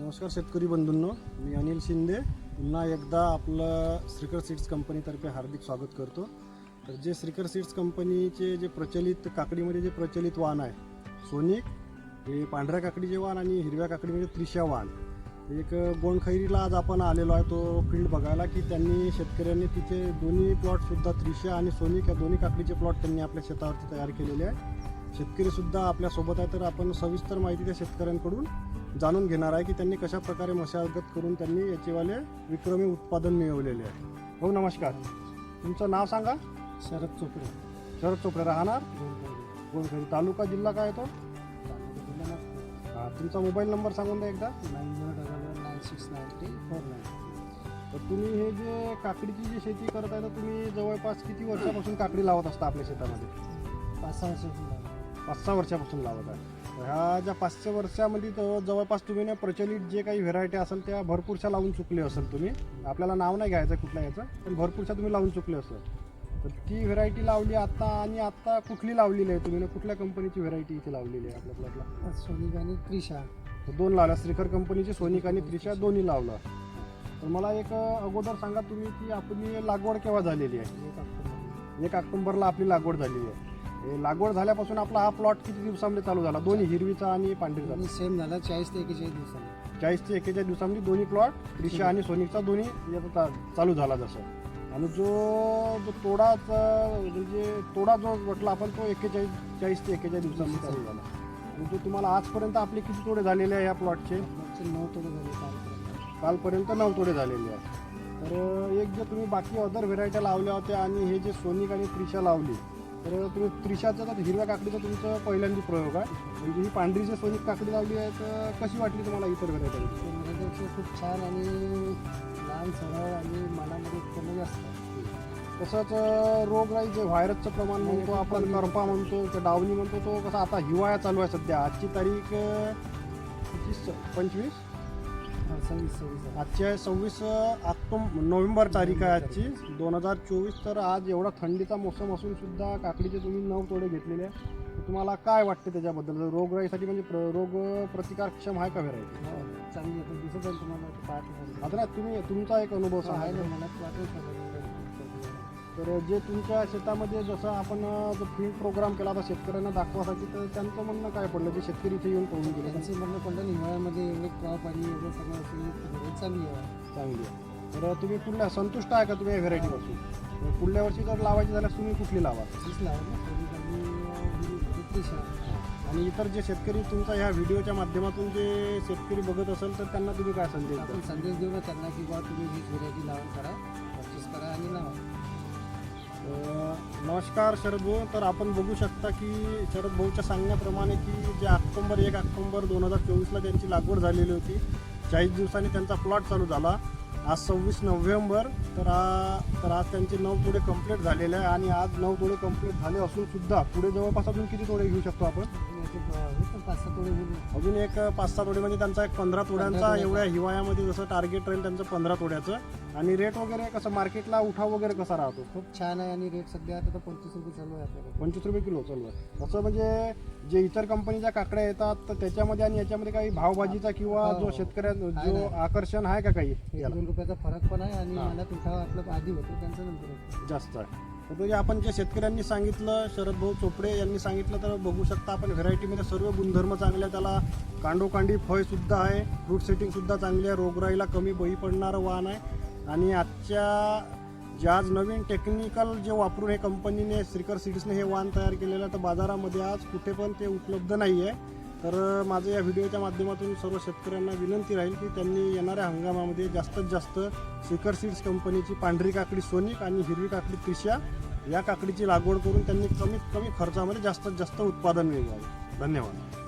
नमस्कार शेतकरी बंधूंनो मी अनिल शिंदे. पुन्हा एकदा आपलं श्रीकर सीड्स कंपनीतर्फे हार्दिक स्वागत करतो. तर जे श्रीकर सीड्स कंपनीचे जे प्रचलित काकडीमध्ये जे प्रचलित वाण आहे सोनिक हे पांढऱ्या काकडीचे वाण आणि हिरव्या काकडीमध्ये त्रिशा वाण. एक गोंडखैरीला आज आपण आलेलो आहे तो फील्ड बघायला की त्यांनी शेतकऱ्यांनी तिथे दोन्ही प्लॉटसुद्धा त्रिशा आणि सोनिक या दोन्ही काकडीचे प्लॉट त्यांनी आपल्या शेतावरती तयार केलेले आहे. शेतकरी सुद्धा आपल्यासोबत आहे तर आपण सविस्तर माहिती त्या शेतकऱ्यांकडून जाणून घेणार आहे की त्यांनी कशा प्रकारे मशागत करून त्यांनी याचेवाले विक्रमी उत्पादन मिळवलेले आहे. हो नमस्कार. तुमचं नाव सांगा? शरद चोपडे. शरद चोपडे राहणार. गोंडखैरी. तालुका जिल्हा काय तो? तालुका जिल्हा नागपूर. हा, तुमचा मोबाईल नंबर सांगून द्या एकदा. Nine zero double one nine six nine three four nine. तर तुम्ही हे जे काकडीची जी शेती करत आहे तर तुम्ही जवळपास किती वर्षापासून काकडी लावत असता आपल्या शेतामध्ये? पाच सहा लागली. पाच सहा वर्षापासून लावत आहे. ह्या ज्या पाच सहा वर्षामध्ये तर जवळपास तुम्ही ना प्रचलित जे काही व्हेरायटी असेल त्या भरपूरशा लावून चुकले असेल तुम्ही. आपल्याला नाव नाही घ्यायचं कुठल्या याचं पण भरपूरशा तुम्ही लावून चुकले असेल. तर ती व्हेरायटी लावली आता आणि आता कुठली लावलेली आहे तुम्ही ना? कुठल्या कंपनीची व्हेरायटी इथे लावलेली आहे आपल्या प्लॉटला सोनिक आणि त्रिशा तर दोन लावल्या. श्रीकर कंपनीची सोनिक आणि त्रिशा दोन्ही लावलं. तर मला एक अगोदर सांगा तुम्ही की आपली लागवड केव्हा झालेली आहे? एक ऑक्टोबरला आपली लागवड झालेली आहे. हे लागवड झाल्यापासून आपला हा प्लॉट किती दिवसामध्ये चालू झाला? दोन्ही हिरवीचा आणि पांढरीचा. आणि सेम झाला चाळीस ते एकेचाळीस दिवसांनी चाळीस ते एकेचाळीस दिवसामध्ये दोन्ही प्लॉट त्रिशा आणि सोनिकचा दोन्ही याचा चा- चालू झाला जसं. आणि जो जो तोडाचा म्हणजे तोडा जो म्हटला आपण तो एकेचाळीस चाळीस ते एकेचाळीस दिवसामध्ये चालू झाला. आणि जो तुम्हाला आजपर्यंत आपले किती तोडे झालेले आहे या प्लॉटचे मागचे नऊ तोडे झाले कालपर्यंत. कालपर्यंत नऊ तोडे झालेले आहे तर एक जे तुम्ही बाकी अदर व्हेरायट्या लावल्या होत्या आणि हे जे सोनिक आणि त्रिशा लावली तर तुम्ही त्रिशाचा तर हिरव्या काकडीचा तुमचं पहिल्यांदा प्रयोग आहे. म्हणजे ही पांढरी जी सोनिक काकडी लावली आहे तर कशी वाटली तुम्हाला इतर ते माझ्यापेक्षा खूप छान आणि लहान सरळ आणि मनामध्ये उत्पन्न जास्त. तसंच रोगराई जे व्हायरसचं प्रमाण म्हणतो आपण करपा म्हणतो ते डावणी म्हणतो तो कसा आता हिवाळा चालू आहे सध्या. आजची तारीख पंचवीस? आजची आहे सव्वीस ऑक्टोबर नोव्हेंबर तारीख आहे आजची. दोन हजार चोवीस तर आज एवढा थंडीचा मोसम असून सुद्धा काकडीचे तुम्ही नऊ तोडे घेतलेले आहे तुम्हाला काय वाटते त्याच्याबद्दल? रोगराईसाठी म्हणजे प्र- रोग प्रतिकारक्षम आहे का व्हेरायटी हो, चांगली दिसत आहे तुम्हाला. आता नाही तुम्ही तुमचा एक अनुभव आहे तर जे तुमच्या शेतामध्ये जसं आपण जो फील्ड प्रोग्राम केला होता शेतकऱ्यांना दाखवासाठी तर त्यांचं म्हणणं काय पडलं? जे शेतकरी इथे येऊन पळून गेले. त्यांचे म्हणणं पडलं हिवाळ्यामध्ये एवढे क्रॉप आणि एवढं सगळं असेल चांगली आहे. चांगली आहे. तर तुम्ही पुढल्या संतुष्ट आहे का तुम्ही या व्हेरायटीपासून पुढल्या वर्षी जर लावायची झाल्यास तुम्ही कुठली लावा? तीच लावलं ना सोनिक आणि इतर जे शेतकरी तुमचा ह्या व्हिडिओच्या माध्यमातून जे शेतकरी बघत असेल तर त्यांना तुम्ही काय संदेश संदेश देऊ ना त्यांना की बा तुम्ही हीच व्हेरायटी लावून करा नमस्कार शरद भाऊ. तर आपण बघू शकता की शरद भाऊच्या सांगण्याप्रमाणे की जे ऑक्टोंबर एक ऑक्टोंबर दोन हजार चोवीसला त्यांची लागवड झालेली होती चाळीस दिवसांनी त्यांचा प्लॉट चालू झाला. आज सव्वीस नोव्हेंबर तर आ तर आज त्यांचे नऊ तोडे कंप्लीट झालेले आहे आणि आज नऊ तोडे कंप्लीट झाले असून सुद्धा पुढे जवळपास अजून किती तोडे घेऊ शकतो आपण? हे अजून एक पाच सहा तोडे म्हणजे त्यांचा एक पंधरा तोड्यांचा. एवढ्या हिवाळ्यामध्ये जसं टार्गेट राहील त्यांचं पंधरा तोड्याचं आणि रेट वगैरे कसं मार्केटला उठाव वगैरे कसा राहतो खूप छान आहे आणि रेट सध्या आता पंचवीस रुपये चालू आहे पंचवीस रुपये किलो चालू आहे असं म्हणजे जे इतर कंपनीच्या काकड्या येतात तर त्याच्यामध्ये आणि याच्यामध्ये काही भावभाजीचा किंवा हो. जो शेतकऱ्यांना आहे जो. आकर्षण आहे का काही दोन रुपयाचा फरक पण आहे आणि हा. मला आपलं आधी होतो त्यांचा नंतर जास्त आहे म्हणजे आपण जे शेतकऱ्यांनी सांगितलं शरद भाऊ चोपडे यांनी सांगितलं तर बघू शकता आपण व्हरायटीमध्ये सर्व गुणधर्म चांगले आहे त्याला कांडोकांडी फळसुद्धा आहे रूट सेटिंगसुद्धा चांगली आहे रोगराईला कमी बळी पडणारं वाहन आहे. आणि आजच्या जे आज नवीन टेक्निकल जे वापरून हे कंपनीने श्रीकर सीड्सने हे वाहन तयार केलेलं आहे तर बाजारामध्ये आज कुठे पण ते उपलब्ध नाही आहे तर माझं या व्हिडिओच्या माध्यमातून सर्व शेतकऱ्यांना विनंती राहील की त्यांनी येणाऱ्या हंगामामध्ये जास्तीत जास्त श्रीकर सीड्स कंपनीची पांढरी काकडी सोनिक आणि हिरवी काकडी त्रिशा या काकडीची लागवड करून त्यांनी कमीत कमी खर्चामध्ये जास्तीत जास्त उत्पादन मिळवावे. धन्यवाद.